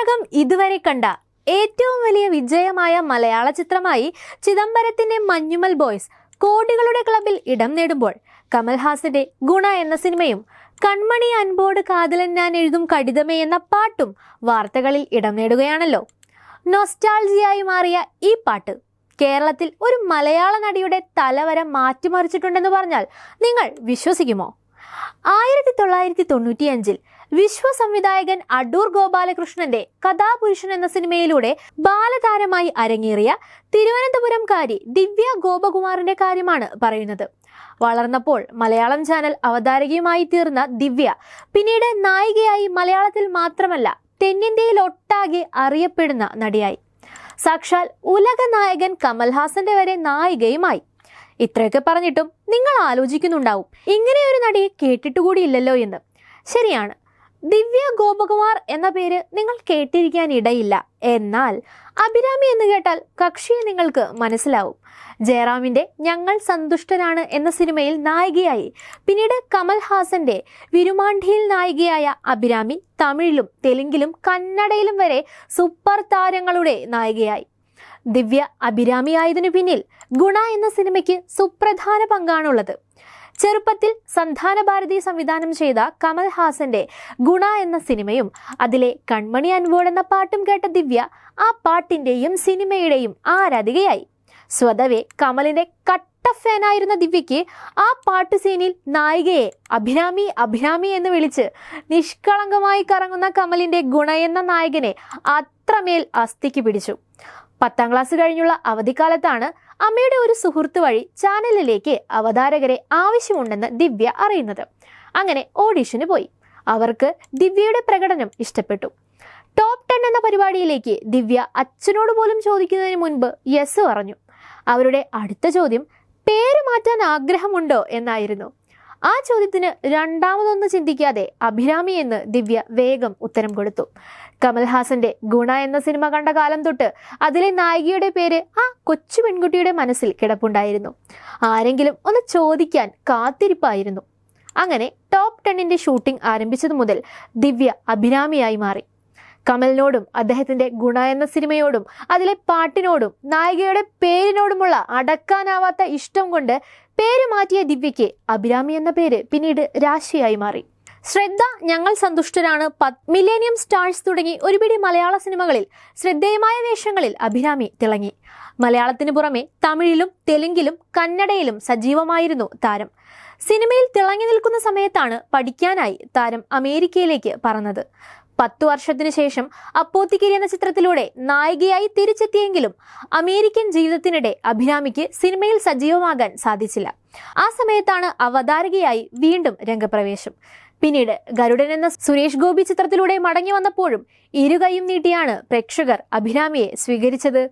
തമിഴകം ഇതുവരെ കണ്ട ഏറ്റവും വലിയ വിജയമായ മലയാള ചിത്രമായി ചിദംബരത്തിന്റെ മഞ്ഞുമൽ ബോയ്സ് കോടികളുടെ ക്ലബിൽ ഇടം നേടുമ്പോൾ കമൽഹാസന്റെ ഗുണ എന്ന സിനിമയും കൺമണി അൻപോട് കാതലൻ ഞാൻ എഴുതും കടിതമേ എന്ന പാട്ടും വാർത്തകളിൽ ഇടം നേടുകയാണല്ലോ. നൊസ്റ്റാൾജിയായി മാറിയ ഈ പാട്ട് കേരളത്തിൽ ഒരു മലയാള നടിയുടെ തലവര മാറ്റിമറിച്ചിട്ടുണ്ടെന്ന് പറഞ്ഞാൽ നിങ്ങൾ വിശ്വസിക്കുമോ? ആയിരത്തി തൊള്ളായിരത്തി തൊണ്ണൂറ്റിയഞ്ചിൽ വിശ്വ സംവിധായകൻ അടൂർ ഗോപാലകൃഷ്ണന്റെ കഥാപുരുഷൻ എന്ന സിനിമയിലൂടെ ബാലതാരമായി അരങ്ങേറിയ തിരുവനന്തപുരംകാരി ദിവ്യ ഗോപകുമാറിന്റെ കാര്യമാണ് പറയുന്നത്. വളർന്നപ്പോൾ മലയാളം ചാനൽ അവതാരകയുമായി തീർന്ന ദിവ്യ പിന്നീട് നായികയായി മലയാളത്തിൽ മാത്രമല്ല തെന്നിന്ത്യയിൽ ഒട്ടാകെ അറിയപ്പെടുന്ന നടിയായി. സാക്ഷാൽ ഉലക നായകൻ കമൽഹാസന്റെ വരെ നായികയുമായി. ഇത്രയൊക്കെ പറഞ്ഞിട്ടും നിങ്ങൾ ആലോചിക്കുന്നുണ്ടാവും. ഇങ്ങനെ ഒരു നടിയെ കേട്ടിട്ടുകൂടിയില്ലല്ലോ എന്ന്. ശരിയാണ്. ദിവ്യ ഗോപകുമാർ എന്ന പേര് നിങ്ങൾ കേട്ടിരിക്കാൻ ഇടയില്ല. എന്നാൽ അഭിരാമി എന്ന് കേട്ടാൽ കക്ഷിയെ നിങ്ങൾക്ക് മനസ്സിലാവും. ജയറാമിന്റെ ഞങ്ങൾ സന്തുഷ്ടരാണ് എന്ന സിനിമയിൽ നായികയായി. പിന്നീട് കമൽഹാസന്റെ വിരുമാണ്ടിയിൽ നായികയായ അഭിരാമി തമിഴിലും തെലുങ്കിലും കന്നഡയിലും വരെ സൂപ്പർ താരങ്ങളുടെ നായികയായി. ദിവ്യ അഭിരാമിയായതിനു പിന്നിൽ ഗുണ എന്ന സിനിമയ്ക്ക് സുപ്രധാന പങ്കാണുള്ളത്. ചെറുപ്പത്തിൽ സന്താന ഭാരതി സംവിധാനം ചെയ്ത കമൽ ഹാസന്റെ ഗുണ എന്ന സിനിമയും അതിലെ കൺമണി അൻവോൾ എന്ന പാട്ടും കേട്ട ദിവ്യ ആ പാട്ടിന്റെയും സിനിമയുടെയും ആരാധികയായി. സ്വതവേ കമലിന്റെ കട്ട ഫാനായിരുന്ന ദിവ്യയ്ക്ക് ആ പാട്ട് സീനിൽ നായികയെ അഭിരാമി അഭിരാമി എന്ന് വിളിച്ച് നിഷ്കളങ്കമായി കറങ്ങുന്ന കമലിന്റെ ഗുണ എന്ന നായകനെ അത്രമേൽ അസ്ഥിക്ക് പിടിച്ചു. പത്താം ക്ലാസ് കഴിഞ്ഞുള്ള അവധിക്കാലത്താണ് അമ്മയുടെ ഒരു സുഹൃത്ത് വഴി ചാനലിലേക്ക് അവതാരകരെ ആവശ്യമുണ്ടെന്ന് ദിവ്യ അറിയുന്നത്. അങ്ങനെ ഓഡീഷന് പോയി. അവർക്ക് ദിവ്യയുടെ പ്രകടനം ഇഷ്ടപ്പെട്ടു. ടോപ്പ് ടെൻ എന്ന പരിപാടിയിലേക്ക് ദിവ്യ അച്ഛനോട് പോലും ചോദിക്കുന്നതിന് മുൻപ് യെസ് പറഞ്ഞു. അവരുടെ അടുത്ത ചോദ്യം പേര് മാറ്റാൻ ആഗ്രഹമുണ്ടോ? എന്നായിരുന്നു. ആ ചോദ്യത്തിന് രണ്ടാമതൊന്ന് ചിന്തിക്കാതെ അഭിരാമി എന്ന് ദിവ്യ വേഗം ഉത്തരം കൊടുത്തു. കമൽഹാസന്റെ ഗുണ എന്ന സിനിമ കണ്ട കാലം തൊട്ട് അതിലെ നായികയുടെ പേര് ആ കൊച്ചു പെൺകുട്ടിയുടെ മനസ്സിൽ കിടപ്പുണ്ടായിരുന്നു. ആരെങ്കിലും ഒന്ന് ചോദിക്കാൻ കാത്തിരിപ്പായിരുന്നു. അങ്ങനെ ടോപ്പ് ടെന്നിന്റെ ഷൂട്ടിംഗ് ആരംഭിച്ചതു മുതൽ ദിവ്യ അഭിരാമിയായി മാറി. കമലിനോടും അദ്ദേഹത്തിന്റെ ഗുണ എന്ന സിനിമയോടും അതിലെ പാട്ടിനോടും നായികയുടെ പേരിനോടുമുള്ള അടക്കാനാവാത്ത ഇഷ്ടം കൊണ്ട് പേര് മാറ്റിയ ദിവ്യയ്ക്ക് അഭിരാമി എന്ന പേര് പിന്നീട് രാശിയായി മാറി. ശ്രദ്ധ ഞങ്ങൾ സന്തുഷ്ടരാണ്. മില്ലേനിയം സ്റ്റാർസ് തുടങ്ങി ഒരുപിടി മലയാള സിനിമകളിൽ ശ്രദ്ധേയമായ വേഷങ്ങളിൽ അഭിരാമി തിളങ്ങി. മലയാളത്തിന് പുറമെ തമിഴിലും തെലുങ്കിലും കന്നഡയിലും സജീവമായിരുന്നു താരം. സിനിമയിൽ തിളങ്ങി നിൽക്കുന്ന സമയത്താണ് പഠിക്കാനായി താരം അമേരിക്കയിലേക്ക് പറന്നത്. പത്തു വർഷത്തിനു ശേഷം അപ്പോത്തിക്കിരി എന്ന ചിത്രത്തിലൂടെ നായികയായി തിരിച്ചെത്തിയെങ്കിലും അമേരിക്കൻ ജീവിതത്തിനിടെ അഭിരാമിക്ക് സിനിമയിൽ സജീവമാകാൻ സാധിച്ചില്ല. ആ സമയത്താണ് അവതാരകയായി വീണ്ടും രംഗപ്രവേശം. പിന്നീട് ഗരുഡൻ എന്ന സുരേഷ് ഗോപി ചിത്രത്തിലൂടെ മടങ്ങി വന്നപ്പോഴും ഇരുകൈയും നീട്ടിയാണ് പ്രേക്ഷകർ അഭിരാമിയെ സ്വീകരിച്ചത്.